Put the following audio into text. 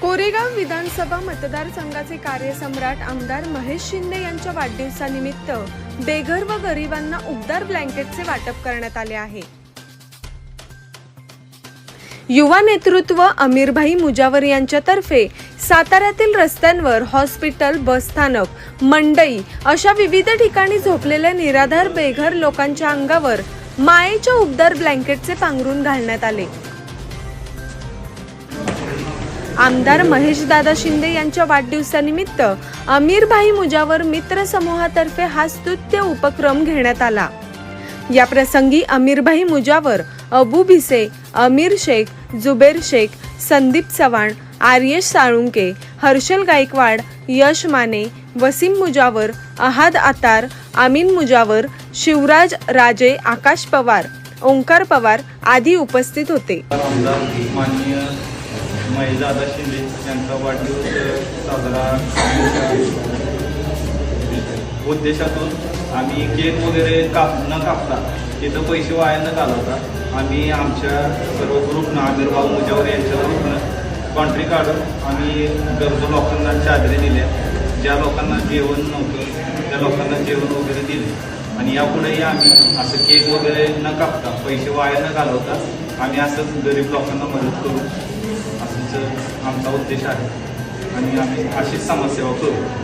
कोरेगाव विधानसभा मतदारसंघाचे कार्यसम्राट आमदार महेश शिंदे यांच्या वाढदिवसानिमित्त बेघर व गरिबांना उबदार ब्लँकेटचे वाटप करण्यात आले आहे. युवा नेतृत्व अमीरभाई मुजावर यांच्यातर्फे साताऱ्यातील रस्त्यांवर हॉस्पिटल बसस्थानक मंडई अशा विविध ठिकाणी झोपलेल्या निराधार बेघर लोकांच्या अंगावर मायेच्या उबदार ब्लँकेटचे पांघरून घालण्यात आले. आमदार महेशदादा शिंदे यांच्या वाढदिवसानिमित्त अमीरभाई मुजावर मित्र समूहातर्फे हा स्तुत्य उपक्रम घेण्यात आला. या प्रसंगी अमीरभाई मुजावर अबू भिसे अमीर शेख जुबेर शेख संदीप चव्हाण आर्यश साळुंके हर्षल गायकवाड यश माने वसीम मुजावर अहाद आतार आमीन मुजावर शिवराज राजे आकाश पवार ओंकार पवार आदी उपस्थित होते. आमदार शिंदे यांचा वाढदिवस साजरा उद्देशातून आम्ही केक वगैरे काप न कापता तिथं पैसे वाया न घालवता. आम्ही आमच्या सर्व ग्रुपनं आमिरभाऊ मुजावर यांच्या ग्रुपनं कॉन्ट्री काढून आम्ही गरजू लोकांना चादरे दिल्या. ज्या लोकांना जेवण नव्हतं त्या लोकांना जेवण वगैरे दिले. आणि यापुढेही आम्ही असं केक वगैरे न कापता पैसे वाया न घालवता आम्ही असंच गरीब लोकांना मदत करू. असंच आमचा उद्देश आहे. आणि आम्ही अशीच समाजसेवा करू.